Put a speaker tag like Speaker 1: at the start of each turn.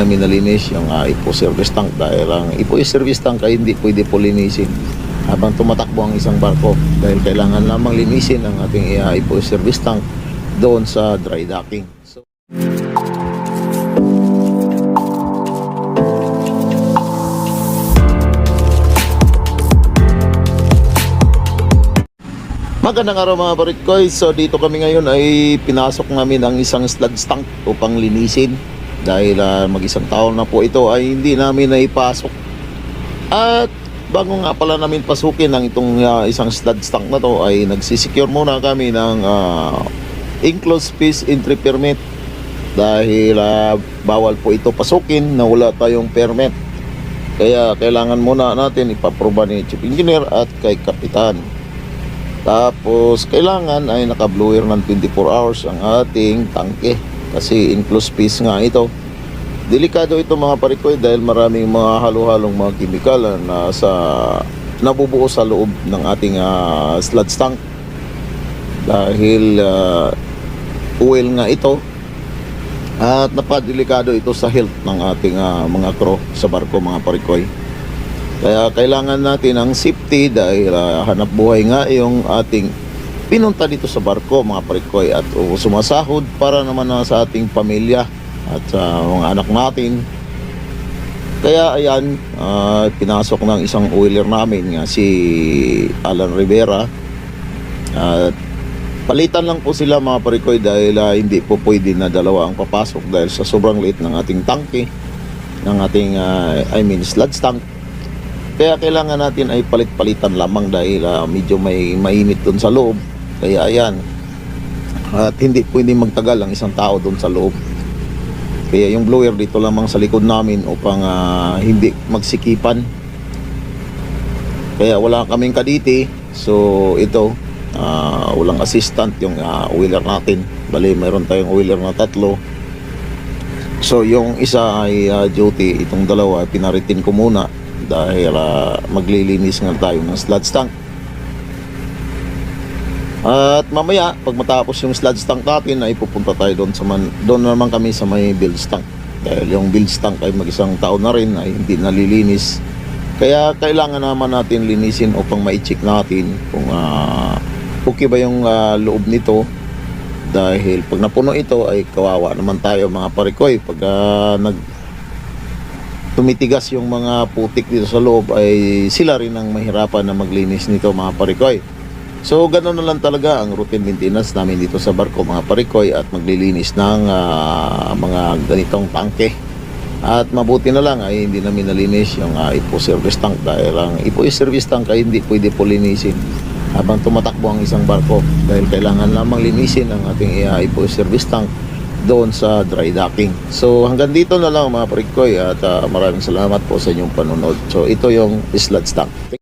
Speaker 1: namin nalinis yung uh, ipo service tank dahil ang ipo service tank ay hindi pwede po linisin habang tumatakbo ang isang barko dahil kailangan lamang linisin ang ating uh, ipo service tank doon sa dry docking. So, Magandang araw mga barikoy. So dito kami ngayon ay pinasok namin ang isang sludge tank upang linisin. Dahil ah, mag-isang taon na po ito ay hindi namin naipasok. At bago nga pala namin pasukin ang itong ah, isang sludge tank na to ay nagsisecure muna kami ng ah, enclosed space entry permit. Dahil ah, bawal po ito pasukin na wala tayong permit. Kaya kailangan muna natin ipaproba ni Chief Engineer at kay Kapitan. Tapos, kailangan ay naka-blower ng 24 hours ang ating tangke. Kasi enclosed space nga ito. Delikado ito mga parikoy dahil maraming mga halo-halong mga kimikal na sa nabubuo sa loob ng ating ah, sludge tank. Dahil ah, oil nga ito at napadelikado ito sa health ng ating ah, mga crew sa barko mga parikoy. Kaya kailangan natin ang safety dahil ah, hanap buhay nga yung ating pinunta dito sa barko mga parikoy at uh, sumasahod para naman na sa ating pamilya at sa mga anak natin. Kaya ayan, ah, pinasok ng isang oiler namin nga si Alan Rivera. At palitan lang po sila mga parikoy dahil ah, hindi po pwede na dalawa ang papasok dahil sa sobrang liit ng ating tangke ng ating ah, I mean sludge tank kaya kailangan natin ay palit-palitan lamang dahil ah, medyo may mainit doon sa loob. Kaya ayan. At hindi pwede magtagal ang isang tao doon sa loob. Kaya yung blower dito lamang sa likod namin upang ah, hindi magsikipan. Kaya wala kaming kaditi. So ito, ah, walang assistant yung ah, wheeler natin. Bali, mayroon tayong wheeler na tatlo. So yung isa ay ah, duty, itong dalawa pinaritin ko muna dahil ah, maglilinis nga tayo ng sludge tank. At mamaya, pag matapos yung sludge tank natin, ay pupunta tayo doon sa man, doon naman kami sa may bilge tank. Dahil yung bilge tank ay mag-isang taon na rin ay hindi nalilinis. Kaya kailangan naman natin linisin upang ma-check natin kung ah, okay ba yung ah, loob nito. Dahil pag napuno ito ay kawawa naman tayo mga parikoy. Pag ah, nag tumitigas yung mga putik dito sa loob ay sila rin ang mahirapan na maglinis nito mga parikoy. So ganoon na lang talaga ang routine maintenance namin dito sa barko mga parikoy at maglilinis ng ah, mga ganitong tangke. At mabuti na lang ay hindi namin nalinis yung ah, ipo service tank dahil ang ipo service tank ay hindi pwede po linisin habang tumatakbo ang isang barko dahil kailangan lamang linisin ang ating uh, ipo service tank doon sa dry docking. So hanggang dito na lang mga parikoy at ah, maraming salamat po sa inyong panunod. So ito yung sludge tank.